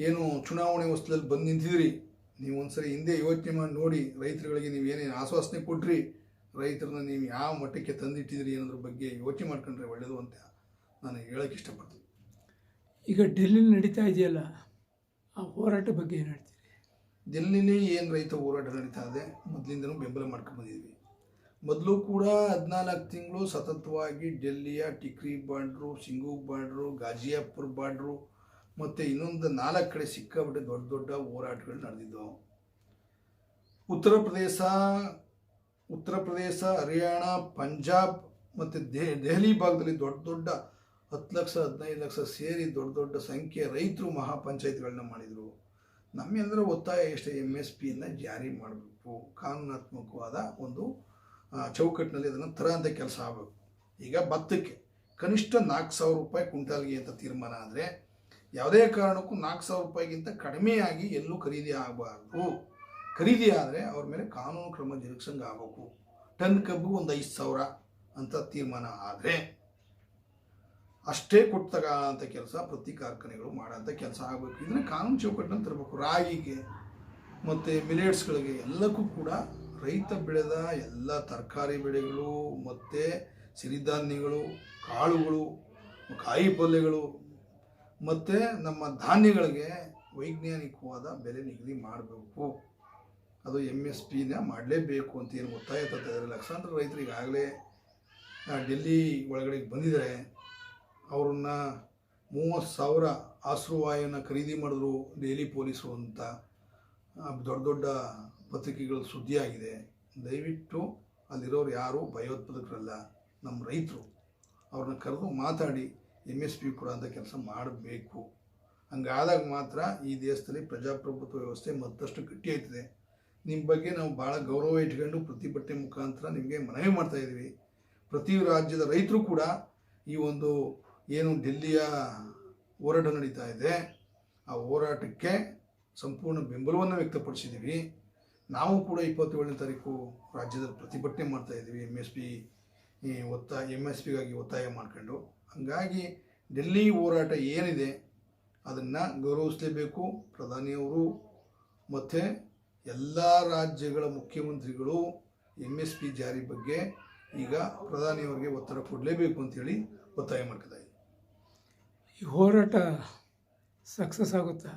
ಏನು ಚುನಾವಣೆ ವಸ್ತುದಲ್ಲಿ ಬಂದು ನಿಂತಿದ್ರಿ ನೀವು ಒಂದ್ಸರಿ ಹಿಂದೆ ಯೋಚನೆ ಮಾಡಿ ನೋಡಿ ರೈತರುಗಳಿಗೆ ನೀವು ಏನೇನು ಆಶ್ವಾಸನೆ ಕೊಟ್ರಿ, ರೈತರನ್ನ ನೀವು ಯಾವ ಮಟ್ಟಕ್ಕೆ ತಂದಿಟ್ಟಿದ್ರಿ ಅನ್ನೋದ್ರ ಬಗ್ಗೆ ಯೋಚನೆ ಮಾಡ್ಕೊಂಡ್ರೆ ಒಳ್ಳೆಯದು ಅಂತ ನಾನು ಹೇಳೋಕ್ಕೆ ಇಷ್ಟಪಡ್ತೀನಿ. ಈಗ ಡೆಲ್ಲಿಲಿ ನಡೀತಾ ಇದೆಯಲ್ಲ, ಆ ಹೋರಾಟ ಬಗ್ಗೆ ಏನು ಹೇಳ್ತೀರಿ? ಡೆಲ್ಲಿಲಿ ಏನು ರೈತ ಹೋರಾಟ ನಡೀತಾ ಇದೆ, ಮೊದಲಿಂದನೂ ಬೆಂಬಲ ಮಾಡ್ಕೊಂಡು ಬಂದಿದ್ವಿ. ಮೊದಲು ಕೂಡ ಹದಿನಾಲ್ಕು ತಿಂಗಳು ಸತತವಾಗಿ ಡೆಲ್ಲಿಯ ಟಿಕ್ರಿ ಬಾಂಡ್ರು ಸಿಂಗು ಬಾಂಡ್ರು ಗಾಜಿಯಾಪುರ್ ಬಾಂಡ್ರು, ಮತ್ತು ಇನ್ನೊಂದು ನಾಲ್ಕು ಕಡೆ ಸಿಕ್ಕಾಪಟ್ಟೆ ದೊಡ್ಡ ದೊಡ್ಡ ಹೋರಾಟಗಳು ನಡೆದಿದ್ದವು. ಉತ್ತರ ಪ್ರದೇಶ ಉತ್ತರ ಪ್ರದೇಶ, ಹರಿಯಾಣ, ಪಂಜಾಬ್ ಮತ್ತು ದೆಹಲಿ ಭಾಗದಲ್ಲಿ ದೊಡ್ಡ ದೊಡ್ಡ ಹತ್ತು ಲಕ್ಷ, ಹದಿನೈದು ಲಕ್ಷ ಸೇರಿ ದೊಡ್ಡ ದೊಡ್ಡ ಸಂಖ್ಯೆ ರೈತರು ಮಹಾಪಂಚಾಯತ್ಗಳನ್ನ ಮಾಡಿದರು. ನಮ್ಮೆಲ್ಲರ ಒತ್ತಾಯ ಎಷ್ಟೇ ಎಂ ಎಸ್ ಪಿಯನ್ನು ಜಾರಿ ಮಾಡಬೇಕು. ಕಾನೂನಾತ್ಮಕವಾದ ಒಂದು ಚೌಕಟ್ಟಿನಲ್ಲಿ ಅದನ್ನು ತರಂತ ಕೆಲಸ ಆಗಬೇಕು. ಈಗ ಭತ್ತಕ್ಕೆ ಕನಿಷ್ಠ ನಾಲ್ಕು ಸಾವಿರ ರೂಪಾಯಿ ಕುಂಟಾಲ್ಗೆ ಅಂತ ತೀರ್ಮಾನ ಆದರೆ, ಯಾವುದೇ ಕಾರಣಕ್ಕೂ ನಾಲ್ಕು ಸಾವಿರ ರೂಪಾಯಿಗಿಂತ ಕಡಿಮೆಯಾಗಿ ಎಲ್ಲೂ ಖರೀದಿ ಆಗಬಾರ್ದು. ಖರೀದಿ ಆದರೆ ಅವ್ರ ಮೇಲೆ ಕಾನೂನು ಕ್ರಮ ಜರುಗಿಸಂಗೆ ಆಗಬೇಕು. ಟನ್ ಕಬ್ಬು ಒಂದು ಐದು ಸಾವಿರ ಅಂತ ತೀರ್ಮಾನ ಆದರೆ ಅಷ್ಟೇ ತಗೋಂಥ ಕೆಲಸ ಪ್ರತಿ ಕಾರ್ಖಾನೆಗಳು ಮಾಡೋಂಥ ಕೆಲಸ ಆಗಬೇಕು. ಇದನ್ನು ಕಾನೂನು ಚೌಕಟ್ಟನ್ನು ತರಬೇಕು. ರಾಗಿಗೆ ಮತ್ತು ಮಿಲೆಟ್ಸ್ಗಳಿಗೆ ಎಲ್ಲಕ್ಕೂ ಕೂಡ ರೈತ ಬೆಳೆದ ಎಲ್ಲ ತರಕಾರಿ ಬೆಳೆಗಳು ಮತ್ತು ಸಿರಿಧಾನ್ಯಗಳು, ಕಾಳುಗಳು, ಕಾಯಿ ಪಲ್ಯಗಳು ಮತ್ತು ನಮ್ಮ ಧಾನ್ಯಗಳಿಗೆ ವೈಜ್ಞಾನಿಕವಾದ ಬೆಲೆ ನಿಗದಿ ಮಾಡಬೇಕು. ಅದು ಎಂ ಎಸ್ ಪಿನ ಮಾಡಲೇಬೇಕು ಅಂತ ಏನು ಗೊತ್ತಾಯ್ತದೆ ಲಕ್ಷಾಂತರ ರೈತರು ಈಗಾಗಲೇ ಡೆಲ್ಲಿ ಒಳಗಡೆ ಬಂದಿದ್ದಾರೆ. ಅವ್ರನ್ನ ಮೂವತ್ತು ಸಾವಿರ ಆಶ್ರುವಾಯನ ಖರೀದಿ ಮಾಡಿದ್ರು ದೆಹಲಿ ಪೊಲೀಸರು ಅಂತ ದೊಡ್ಡ ದೊಡ್ಡ ಪತ್ರಿಕೆಗಳು ಸುದ್ದಿಯಾಗಿದೆ ದಯವಿಟ್ಟು ಅಲ್ಲಿರೋರು ಯಾರೂ ಭಯೋತ್ಪಾದಕರಲ್ಲ, ನಮ್ಮ ರೈತರು. ಅವ್ರನ್ನ ಕರೆದು ಮಾತಾಡಿ ಎಂ ಎಸ್ ಪಿ ಕೊಡೋಂಥ ಕೆಲಸ ಮಾಡಬೇಕು. ಹಂಗಾದಾಗ ಮಾತ್ರ ಈ ದೇಶದಲ್ಲಿ ಪ್ರಜಾಪ್ರಭುತ್ವ ವ್ಯವಸ್ಥೆ ಮತ್ತಷ್ಟು ಗಟ್ಟಿ ಆಯ್ತದೆ ನಿಮ್ಮ ಬಗ್ಗೆ ನಾವು ಭಾಳ ಗೌರವ ಇಟ್ಕೊಂಡು ಪ್ರತಿಭಟನೆ ಮುಖಾಂತರ ನಿಮಗೆ ಮನವಿ ಮಾಡ್ತಾಯಿದ್ದೀವಿ ಪ್ರತಿ ರಾಜ್ಯದ ರೈತರು ಕೂಡ ಈ ಒಂದು ಏನು ಡೆಲ್ಲಿಯ ಹೋರಾಟ ನಡೀತಾ ಇದೆ, ಆ ಹೋರಾಟಕ್ಕೆ ಸಂಪೂರ್ಣ ಬೆಂಬಲವನ್ನು ವ್ಯಕ್ತಪಡಿಸಿದ್ದೀವಿ ನಾವು ಕೂಡ ಇಪ್ಪತ್ತೇಳನೇ ತಾರೀಕು ರಾಜ್ಯದಲ್ಲಿ ಪ್ರತಿಭಟನೆ ಮಾಡ್ತಾ ಇದ್ದೀವಿ ಎಂ ಎಸ್ ಪಿ ಒತ್ತಾಯ ಎಂ ಎಸ್ ಪಿಗಾಗಿ ಒತ್ತಾಯ ಮಾಡ್ಕೊಂಡು. ಹಾಗಾಗಿ ಡೆಲ್ಲಿ ಹೋರಾಟ ಏನಿದೆ ಅದನ್ನು ಗೌರವಿಸಲೇಬೇಕು. ಪ್ರಧಾನಿಯವರು ಮತ್ತು ಎಲ್ಲ ರಾಜ್ಯಗಳ ಮುಖ್ಯಮಂತ್ರಿಗಳು ಎಂ ಎಸ್ ಪಿ ಜಾರಿ ಬಗ್ಗೆ ಈಗ ಪ್ರಧಾನಿಯವರಿಗೆ ಒತ್ತಡ ಕೊಡಲೇಬೇಕು ಅಂತೇಳಿ ಒತ್ತಾಯ ಮಾಡ್ತಾ ಈ ಹೋರಾಟ ಸಕ್ಸಸ್ ಆಗುತ್ತಾ.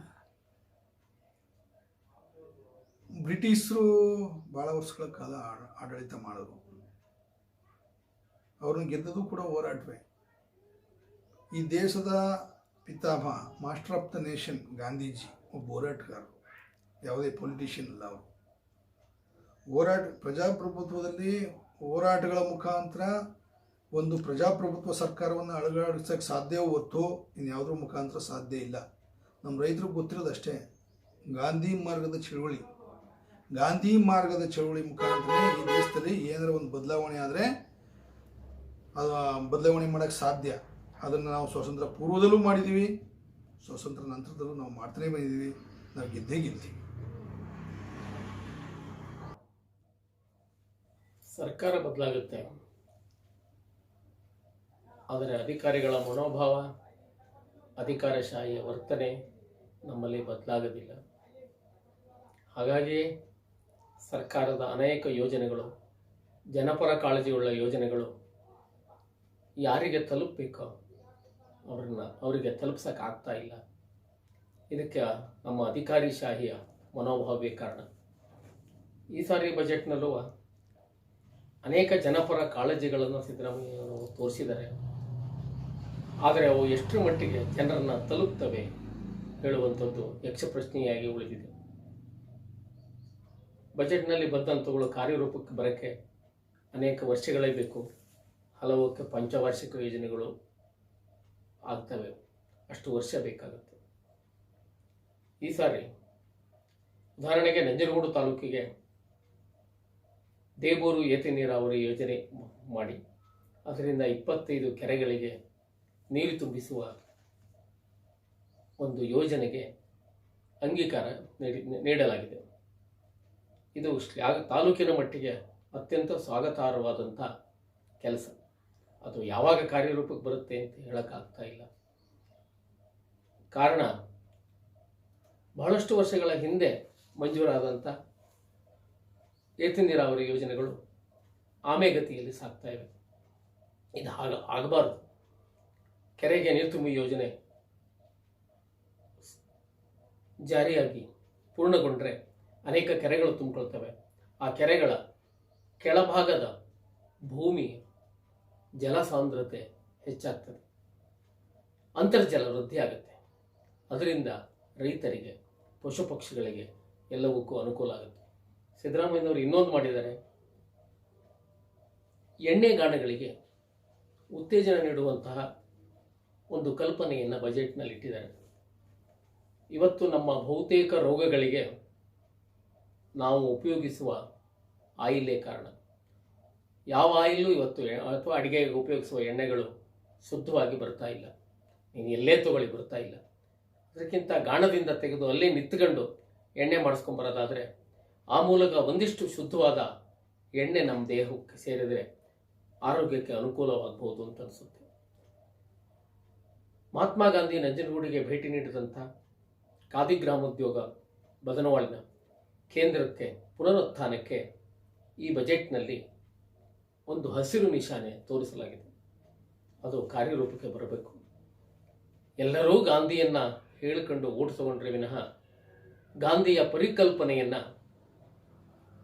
ಬ್ರಿಟಿಷರು ಭಾಳ ವರ್ಷಗಳ ಕಾಲ ಆಡಳಿತ ಮಾಡೋರು ಅವ್ರನ್ನ ಗೆದ್ದದು ಕೂಡ ಹೋರಾಟವೇ. ಈ ದೇಶದ ಪಿತಾಮಹ master of the nation Gandhiji ಒಬ್ಬ ಹೋರಾಟಗಾರರು. ಯಾವುದೇ ಪೊಲಿಟಿಷಿಯನ್ ಅಲ್ಲ ಅವರು. ಹೋರಾಟ, ಪ್ರಜಾಪ್ರಭುತ್ವದಲ್ಲಿ ಹೋರಾಟಗಳ ಮುಖಾಂತರ ಒಂದು ಪ್ರಜಾಪ್ರಭುತ್ವ ಸರ್ಕಾರವನ್ನು ಅಳಗಾಡಿಸೋಕ್ಕೆ ಸಾಧ್ಯವೋ ಹೊತ್ತು ಇನ್ಯಾವುದ್ರ ಮುಖಾಂತರ ಸಾಧ್ಯ ಇಲ್ಲ. ನಮ್ಮ ರೈತರು ಗೊತ್ತಿರೋದಷ್ಟೇ, ಗಾಂಧಿ ಮಾರ್ಗದ ಚಳುವಳಿ. ಗಾಂಧಿ ಮಾರ್ಗದ ಚಳುವಳಿ ಮುಖಾಂತರ ಈ ದೇಶದಲ್ಲಿ ಏನಾರ ಒಂದು ಬದಲಾವಣೆ ಆದರೆ ಅದು ಬದಲಾವಣೆ ಮಾಡೋಕ್ಕೆ ಸಾಧ್ಯ. ಅದನ್ನು ನಾವು ಸ್ವಾತಂತ್ರ್ಯ ಪೂರ್ವದಲ್ಲೂ ಮಾಡಿದ್ದೀವಿ ಸ್ವಾತಂತ್ರ್ಯ ನಂತರದಲ್ಲೂ ನಾವು ಮಾಡ್ತಾನೆ ಬಂದಿದ್ದೀವಿ ನಾವು ಗೆದ್ದೇ ಗೆದ್ದೀವಿ ಸರ್ಕಾರ ಬದಲಾಗುತ್ತೆ. ಆದರೆ ಅಧಿಕಾರಿಗಳ ಮನೋಭಾವ, ಅಧಿಕಾರಶಾಹಿಯ ವರ್ತನೆ ನಮ್ಮಲ್ಲಿ ಬದಲಾಗೋದಿಲ್ಲ. ಹಾಗಾಗಿ ಸರ್ಕಾರದ ಅನೇಕ ಯೋಜನೆಗಳು, ಜನಪರ ಕಾಳಜಿಯುಳ್ಳ ಯೋಜನೆಗಳು ಯಾರಿಗೆ ತಲುಪಬೇಕೋ ಅವ್ರನ್ನ ಅವರಿಗೆ ತಲುಪ್ಸೋಕ್ಕಾಗ್ತಾ ಇಲ್ಲ. ಇದಕ್ಕೆ ನಮ್ಮ ಅಧಿಕಾರಿಶಾಹಿಯ ಮನೋಭಾವವೇ ಕಾರಣ. ಈ ಸಾರಿ ಬಜೆಟ್ನಲ್ಲೂ ಅನೇಕ ಜನಪರ ಕಾಳಜಿಗಳನ್ನು ಸಿದ್ದರಾಮಯ್ಯವರು ತೋರಿಸಿದ್ದಾರೆ. ಆದರೆ ಅವು ಎಷ್ಟರ ಮಟ್ಟಿಗೆ ಜನರನ್ನು ತಲುಪ್ತವೆ ಹೇಳುವಂಥದ್ದು ಯಕ್ಷಪ್ರಶ್ನೆಯಾಗಿ ಉಳಿದಿದೆ. ಬಜೆಟ್ನಲ್ಲಿ ಬಂದಂಥವುಗಳು ಕಾರ್ಯರೂಪಕ್ಕೆ ಬರೋಕ್ಕೆ ಅನೇಕ ವರ್ಷಗಳೇ ಬೇಕು. ಹಲವಕ್ಕೆ ಪಂಚವಾರ್ಷಿಕ ಯೋಜನೆಗಳು ಆಗ್ತವೆ. ಅಷ್ಟು ವರ್ಷ ಬೇಕಾಗುತ್ತೆ. ಈ ಸಾರಿ ಉದಾಹರಣೆಗೆ ನಂಜನಗೂಡು ತಾಲೂಕಿಗೆ ದೇಬೂರು ಏತ ನೀರಾವರಿ ಯೋಜನೆ ಮಾಡಿ. ಅದರಿಂದ ಇಪ್ಪತ್ತೈದು ಕೆರೆಗಳಿಗೆ ನೀರು ತುಂಬಿಸುವ ಒಂದು ಯೋಜನೆಗೆ ಅಂಗೀಕಾರ ನೀಡಿ, ನೀಡಲಾಗಿದೆ. ಇದು ಶ್ಲಾಘ ತಾಲೂಕಿನ ಮಟ್ಟಿಗೆ ಅತ್ಯಂತ ಸ್ವಾಗತಾರ್ಹವಾದಂಥ ಕೆಲಸ. ಅದು ಯಾವಾಗ ಕಾರ್ಯರೂಪಕ್ಕೆ ಬರುತ್ತೆ ಅಂತ ಹೇಳೋಕ್ಕಾಗ್ತಾ ಇಲ್ಲ. ಕಾರಣ, ಬಹಳಷ್ಟು ವರ್ಷಗಳ ಹಿಂದೆ ಮಂಜೂರಾದಂಥ ಏತ ನೀರಾವರಿ ಯೋಜನೆಗಳು ಆಮೆಗತಿಯಲ್ಲಿ ಸಾಗ್ತಾ ಇವೆ. ಇದು ಆಗ ಆಗಬಾರ್ದು. ಕೆರೆಗೆ ನೀರು ತುಂಬಿ ಯೋಜನೆ ಜಾರಿಯಾಗಿ ಪೂರ್ಣಗೊಂಡ್ರೆ ಅನೇಕ ಕೆರೆಗಳು ತುಂಬಿಕೊಳ್ತವೆ ಆ ಕೆರೆಗಳ ಕೆಳಭಾಗದ ಭೂಮಿ ಜಲಸಾಂದ್ರತೆ ಹೆಚ್ಚಾಗ್ತದೆ. ಅಂತರ್ಜಲ ವೃದ್ಧಿ ಆಗುತ್ತೆ. ಅದರಿಂದ ರೈತರಿಗೆ ಪಶು ಪಕ್ಷಿಗಳಿಗೆ ಎಲ್ಲವಕ್ಕೂ ಅನುಕೂಲ ಆಗುತ್ತೆ. ಸಿದ್ದರಾಮಯ್ಯನವರು ಇನ್ನೊಂದು ಮಾಡಿದ್ದಾರೆ. ಎಣ್ಣೆಗಾಣಗಳಿಗೆ ಉತ್ತೇಜನ ನೀಡುವಂತಹ ಒಂದು ಕಲ್ಪನೆಯನ್ನು ಬಜೆಟ್ನಲ್ಲಿ ಇಟ್ಟಿದ್ದಾರೆ. ಇವತ್ತು ನಮ್ಮ ಬಹುತೇಕ ರೋಗಗಳಿಗೆ ನಾವು ಉಪಯೋಗಿಸುವ ಆಯಿಲೇ ಕಾರಣ. ಯಾವ ಆಯಿಲು ಇವತ್ತು ಅಥವಾ ಅಡಿಗೆಗೆ ಉಪಯೋಗಿಸುವ ಎಣ್ಣೆಗಳು ಶುದ್ಧವಾಗಿ ಬರ್ತಾ ಇಲ್ಲ. ನೀನು ಎಲ್ಲೇ ತಗೊಳ್ಳಿ ಬರ್ತಾ ಇಲ್ಲ. ಅದಕ್ಕಿಂತ ಗಾಣದಿಂದ ತೆಗೆದು ಅಲ್ಲೇ ನಿಂತ್ಕೊಂಡು ಎಣ್ಣೆ ಮಾಡಿಸ್ಕೊಂಬರೋದಾದರೆ ಆ ಮೂಲಕ ಒಂದಿಷ್ಟು ಶುದ್ಧವಾದ ಎಣ್ಣೆ ನಮ್ಮ ದೇಹಕ್ಕೆ ಸೇರಿದರೆ ಆರೋಗ್ಯಕ್ಕೆ ಅನುಕೂಲವಾಗಬಹುದು ಅಂತ ಅನಿಸುತ್ತೆ. ಮಹಾತ್ಮ ಗಾಂಧಿ ನಂಜನಗೂಡಿಗೆ ಭೇಟಿ ನೀಡಿದಂಥ ಖಾದಿ ಗ್ರಾಮೋದ್ಯೋಗ ಬದನವಾಳಿನ ಕೇಂದ್ರಕ್ಕೆ ಪುನರುತ್ಥಾನಕ್ಕೆ ಈ ಬಜೆಟ್ನಲ್ಲಿ ಒಂದು ಹಸಿರು ನಿಶಾನೆ ತೋರಿಸಲಾಗಿದೆ. ಅದು ಕಾರ್ಯರೂಪಕ್ಕೆ ಬರಬೇಕು. ಎಲ್ಲರೂ ಗಾಂಧಿಯನ್ನು ಹೇಳಿಕೊಂಡು ಓಟ್ ತಗೊಂಡ್ರೆ ವಿನಃ ಗಾಂಧಿಯ ಪರಿಕಲ್ಪನೆಯನ್ನು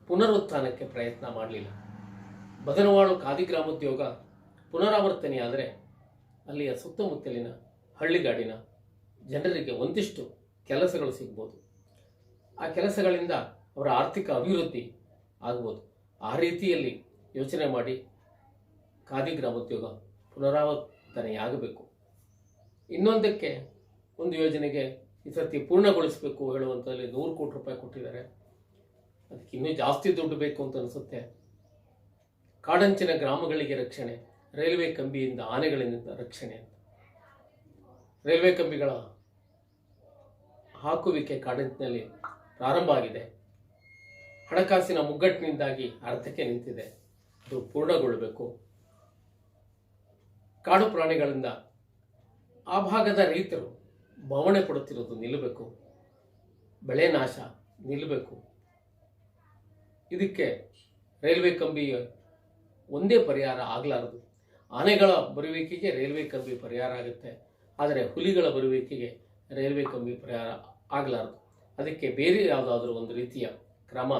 ಪುನರುತ್ಥಾನಕ್ಕೆ ಪ್ರಯತ್ನ ಮಾಡಲಿಲ್ಲ. ಬದನವಾಳು ಖಾದಿ ಗ್ರಾಮೋದ್ಯೋಗ ಪುನರಾವರ್ತನೆಯಾದರೆ ಅಲ್ಲಿಯ ಸುತ್ತಮುತ್ತಲಿನ ಹಳ್ಳಿಗಾಡಿನ ಜನರಿಗೆ ಒಂದಿಷ್ಟು ಕೆಲಸಗಳು ಸಿಗ್ಬೋದು. ಆ ಕೆಲಸಗಳಿಂದ ಅವರ ಆರ್ಥಿಕ ಅಭಿವೃದ್ಧಿ ಆಗ್ಬೋದು. ಆ ರೀತಿಯಲ್ಲಿ ಯೋಚನೆ ಮಾಡಿ ಖಾದಿ ಗ್ರಾಮೋದ್ಯೋಗ ಪುನರಾವರ್ತನೆಯಾಗಬೇಕು. ಇನ್ನೊಂದಕ್ಕೆ ಒಂದು ಯೋಜನೆಗೆ ಈ ಸರ್ತಿ ಪೂರ್ಣಗೊಳಿಸಬೇಕು ಹೇಳುವಂಥಲ್ಲಿ ನೂರು ಕೋಟಿ ರೂಪಾಯಿ ಕೊಟ್ಟಿದ್ದಾರೆ. ಅದಕ್ಕೆ ಇನ್ನೂ ಜಾಸ್ತಿ ದುಡ್ಡು ಬೇಕು ಅಂತ ಅನಿಸುತ್ತೆ. ಕಾಡಂಚಿನ ಗ್ರಾಮಗಳಿಗೆ ರಕ್ಷಣೆ, ರೈಲ್ವೆ ಕಂಬಿಯಿಂದ ಆನೆಗಳಿಂದ ರಕ್ಷಣೆ ಅಂತ. ರೈಲ್ವೆ ಕಂಬಿಗಳ ಹಾಕುವಿಕೆ ಕಾಡಿನಲ್ಲಿ ಪ್ರಾರಂಭ ಆಗಿದೆ. ಹಣಕಾಸಿನ ಮುಗ್ಗಟ್ಟಿನಿಂದಾಗಿ ಅರ್ಧಕ್ಕೆ ನಿಂತಿದೆ. ಅದು ಪೂರ್ಣಗೊಳ್ಳಬೇಕು. ಕಾಡು ಪ್ರಾಣಿಗಳಿಂದ ಆ ಭಾಗದ ರೈತರು ಬವಣೆ ಪಡುತ್ತಿರೋದು ನಿಲ್ಲಬೇಕು. ಬೆಳೆ ನಾಶ ನಿಲ್ಲಬೇಕು. ಇದಕ್ಕೆ ರೈಲ್ವೆ ಕಂಬಿ ಒಂದೇ ಪರಿಹಾರ ಆಗಲಾರದು. ಆನೆಗಳ ಬರುವಿಕೆಗೆ ರೈಲ್ವೆ ಕಂಬಿ ಪರಿಹಾರ ಆಗುತ್ತೆ. ಆದರೆ ಹುಲಿಗಳ ಬರುವಿಕೆಗೆ ರೈಲ್ವೆ ಕಂಬಿ ಪ್ರಯಾರ ಆಗಲಾರದು. ಅದಕ್ಕೆ ಬೇರೆ ಯಾವುದಾದ್ರೂ ಒಂದು ರೀತಿಯ ಕ್ರಮ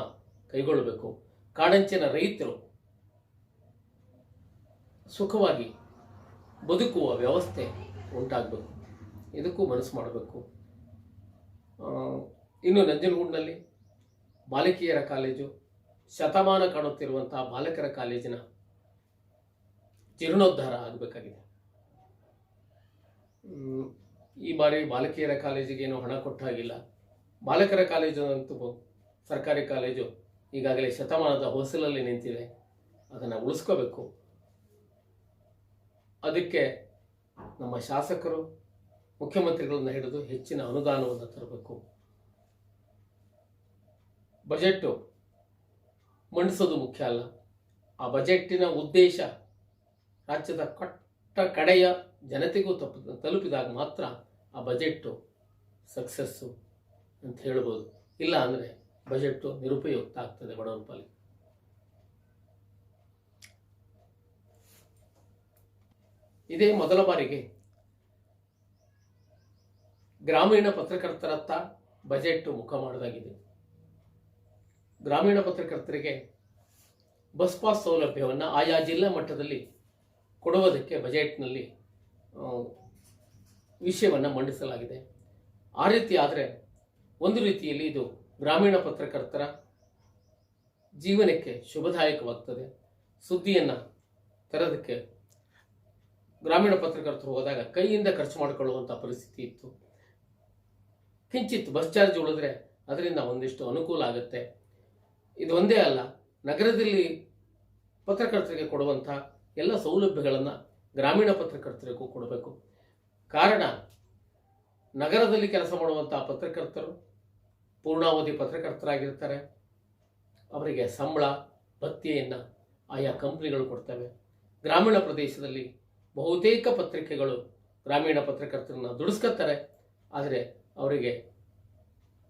ಕೈಗೊಳ್ಳಬೇಕು. ಕಾಡಂಚಿನ ರೈತರು ಸುಖವಾಗಿ ಬದುಕುವ ವ್ಯವಸ್ಥೆ ಉಂಟಾಗಬೇಕು. ಇದಕ್ಕೂ ಮನಸ್ಸು ಮಾಡಬೇಕು. ಇನ್ನು ನಂಜನಗೂಡಿನಲ್ಲಿ ಬಾಲಕಿಯರ ಕಾಲೇಜು, ಶತಮಾನ ಕಾಣುತ್ತಿರುವಂತಹ ಬಾಲಕರ ಕಾಲೇಜಿನ ಜೀರ್ಣೋದ್ಧಾರ ಆಗಬೇಕಾಗಿದೆ. ಈ ಬಾರಿ ಬಾಲಕಿಯರ ಕಾಲೇಜಿಗೆ ಏನು ಹಣ ಕೊಟ್ಟಾಗಿಲ್ಲ. ಬಾಲಕರ ಕಾಲೇಜು ಅಂತೂ ಸರ್ಕಾರಿ ಕಾಲೇಜು ಈಗಾಗಲೇ ಶತಮಾನದ ಹೊಸಲಲ್ಲಿ ನಿಂತಿದೆ ಅದನ್ನು ಉಳಿಸ್ಕೋಬೇಕು. ಅದಕ್ಕೆ ನಮ್ಮ ಶಾಸಕರು, ಮುಖ್ಯಮಂತ್ರಿಗಳನ್ನು ಹಿಡಿದು ಹೆಚ್ಚಿನ ಅನುದಾನವನ್ನು ತರಬೇಕು. ಬಜೆಟ್ಟು ಮಂಡಿಸೋದು ಮುಖ್ಯ ಅಲ್ಲ. ಆ ಬಜೆಟ್ಟಿನ ಉದ್ದೇಶ ರಾಜ್ಯದ ಕಟ್ಟ ಕಡೆಯ ಜನತೆಗೂ ತಪ್ಪ, ತಲುಪಿದಾಗ ಮಾತ್ರ ಆ ಬಜೆಟ್ಟು ಸಕ್ಸಸ್ಸು ಅಂತ ಹೇಳ್ಬೋದು. ಇಲ್ಲ ಅಂದರೆ ಬಜೆಟ್ಟು ನಿರುಪಯುಕ್ತ ಆಗ್ತದೆ ಬಡವನ ಇದೇ ಮೊದಲ ಬಾರಿಗೆ ಗ್ರಾಮೀಣ ಪತ್ರಕರ್ತರತ್ತ ಬಜೆಟ್ ಮುಖ ಮಾಡಲಾಗಿದೆ ಗ್ರಾಮೀಣ ಪತ್ರಕರ್ತರಿಗೆ ಬಸ್ ಪಾಸ್ ಸೌಲಭ್ಯವನ್ನು ಆಯಾ ಜಿಲ್ಲಾ ಮಟ್ಟದಲ್ಲಿ ಕೊಡುವುದಕ್ಕೆ ಬಜೆಟ್ನಲ್ಲಿ ವಿಷಯವನ್ನು ಮಂಡಿಸಲಾಗಿದೆ. ಆ ರೀತಿ ಆದರೆ ಒಂದು ರೀತಿಯಲ್ಲಿ ಇದು ಗ್ರಾಮೀಣ ಪತ್ರಕರ್ತರ ಜೀವನಕ್ಕೆ ಶುಭದಾಯಕವಾಗ್ತದೆ. ಸುದ್ದಿಯನ್ನು ತರೋದಕ್ಕೆ ಗ್ರಾಮೀಣ ಪತ್ರಕರ್ತರು ಹೋದಾಗ ಕೈಯಿಂದ ಖರ್ಚು ಮಾಡಿಕೊಳ್ಳುವಂಥ ಪರಿಸ್ಥಿತಿ ಇತ್ತು. ಕಿಂಚಿತ್ ಬಸ್ ಚಾರ್ಜ್ ಉಳಿದ್ರೆ ಅದರಿಂದ ಒಂದಿಷ್ಟು ಅನುಕೂಲ ಆಗುತ್ತೆ. ಇದು ಒಂದೇ ಅಲ್ಲ, ನಗರದಲ್ಲಿ ಪತ್ರಕರ್ತರಿಗೆ ಕೊಡುವಂಥ ಎಲ್ಲ ಸೌಲಭ್ಯಗಳನ್ನು ಗ್ರಾಮೀಣ ಪತ್ರಕರ್ತರಿಗೂ ಕೊಡಬೇಕು. ಕಾರಣ, ನಗರದಲ್ಲಿ ಕೆಲಸ ಮಾಡುವಂಥ ಪತ್ರಕರ್ತರು, ಪೂರ್ಣಾವಧಿ ಪತ್ರಕರ್ತರಾಗಿರ್ತಾರೆ. ಅವರಿಗೆ ಸಂಬಳ, ಭತ್ಯೆಯನ್ನು ಆಯಾ ಕಂಪ್ನಿಗಳು ಕೊಡ್ತವೆ. ಗ್ರಾಮೀಣ ಪ್ರದೇಶದಲ್ಲಿ ಬಹುತೇಕ ಪತ್ರಿಕೆಗಳು ಗ್ರಾಮೀಣ ಪತ್ರಕರ್ತರನ್ನು ದುಡಿಸ್ಕೊತಾರೆ ಆದರೆ ಅವರಿಗೆ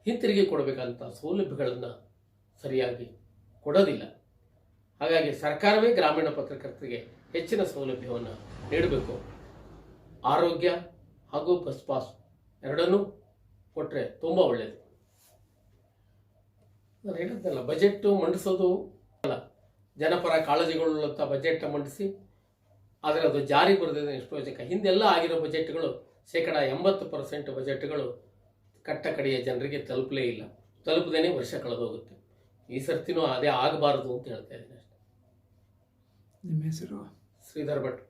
ಹಿಂತಿರುಗಿ ಕೊಡಬೇಕಂತ ಸೌಲಭ್ಯಗಳನ್ನು ಸರಿಯಾಗಿ ಕೊಡೋದಿಲ್ಲ. ಹಾಗಾಗಿ ಸರ್ಕಾರವೇ ಗ್ರಾಮೀಣ ಪತ್ರಕರ್ತರಿಗೆ ಹೆಚ್ಚಿನ ಸೌಲಭ್ಯವನ್ನು ನೀಡಬೇಕು. ಆರೋಗ್ಯ ಹಾಗೂ ಬಸ್ ಪಾಸ್ ಎರಡನ್ನೂ ಕೊಟ್ಟರೆ ತುಂಬ ಒಳ್ಳೆಯದು ನಾನು ಹೇಳಿದ್ನಲ್ಲ ಬಜೆಟ್ಟು ಮಂಡಿಸೋದು ಅಲ್ಲ. ಜನಪರ ಕಾಳಜಿಗಳುಳ್ಳಂಥ ಬಜೆಟ್ ಮಂಡಿಸಿ, ಆದರೆ ಅದು ಜಾರಿ ಬರೆದಿದೆ ಎಷ್ಟೋ ಜನ ಹಿಂದೆಲ್ಲ ಆಗಿರೋ ಬಜೆಟ್ಗಳು, ಶೇಕಡ ಎಂಬತ್ತು ಪರ್ಸೆಂಟ್ ಬಜೆಟ್ಗಳು ಕಟ್ಟ ಕಡೆಯ ಜನರಿಗೆ ತಲುಪಲೇ ಇಲ್ಲ. ತಲುಪದೇನೆ ವರ್ಷ ಕಳೆದೋಗುತ್ತೆ. ಈ ಸರ್ತಿನೂ ಅದೇ ಆಗಬಾರದು ಅಂತ ಹೇಳ್ತಾ ಇದ್ದೀನಿ ಅಷ್ಟೇ. ನಿಮ್ಮ ಹೆಸರು? ಶ್ರೀಧರ್ ಭಟ್